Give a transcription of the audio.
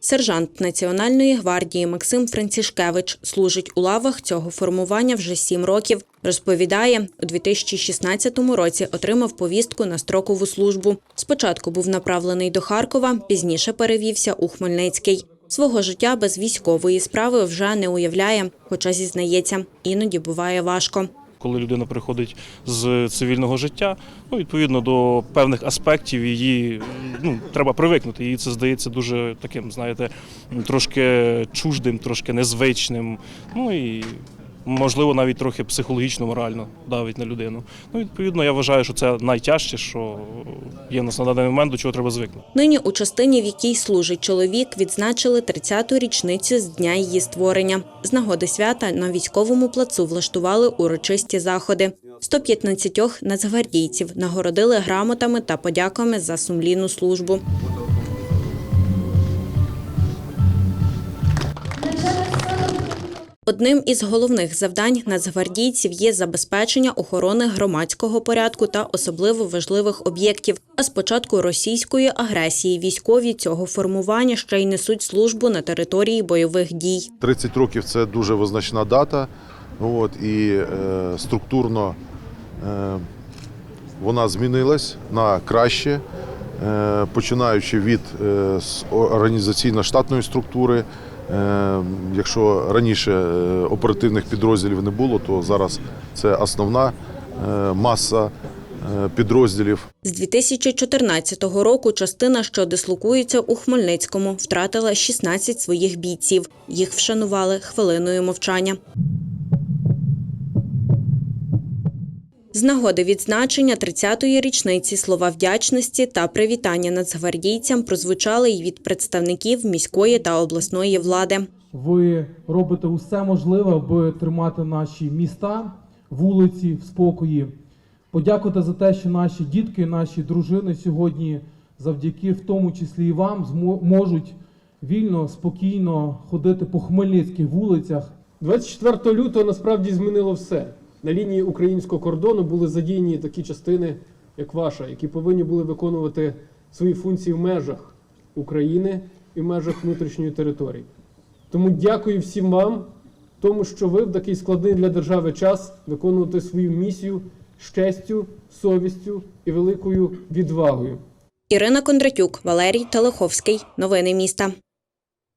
Сержант Національної гвардії Максим Францішкевич служить у лавах цього формування вже сім років. Розповідає, у 2016 році отримав повістку на строкову службу. Спочатку був направлений до Харкова, пізніше перевівся у Хмельницький. Свого життя без військової справи вже не уявляє, хоча зізнається, іноді буває важко. Коли людина приходить з цивільного життя, ну відповідно до певних аспектів її ну треба привикнути. Їй це здається дуже таким, знаєте, трошки чуждим, трошки незвичним. Ну і можливо навіть трохи психологічно, морально давить на людину. Ну відповідно, я вважаю, що це найтяжче, що є нас на даний момент, до чого треба звикнути. Нині у частині, в якій служить чоловік, відзначили 30-ту річницю з дня її створення. З нагоди свята на військовому плацу влаштували урочисті заходи. 115 нацгвардійців нагородили грамотами та подяками за сумлінну службу. Одним із головних завдань нацгвардійців є забезпечення охорони громадського порядку та особливо важливих об'єктів. А з початку російської агресії військові цього формування ще й несуть службу на території бойових дій. 30 років це дуже визначна дата. От, і е, структурно е, вона змінилась на краще, е, починаючи від е, організаційно-штатної структури. Е, якщо раніше е, оперативних підрозділів не було, то зараз це основна е, маса підрозділів. З 2014 року частина, що дислокується у Хмельницькому, втратила 16 своїх бійців. Їх вшанували хвилиною мовчання. З нагоди відзначення 30-ї річниці слова вдячності та привітання нацгвардійцям прозвучали й від представників міської та обласної влади. Ви робите усе можливе, аби тримати наші міста, вулиці в спокої. Подякувати за те, що наші дітки, наші дружини сьогодні, завдяки в тому числі і вам, змо- можуть вільно, спокійно ходити по хмельницьких вулицях. 24 лютого насправді змінило все. На лінії українського кордону були задіяні такі частини, як ваша, які повинні були виконувати свої функції в межах України і в межах внутрішньої території. Тому дякую всім вам, тому що ви в такий складний для держави час виконуєте свою місію з честю, совістю і великою відвагою. Ірина Кондратюк, Валерій Телеховський. Новини міста.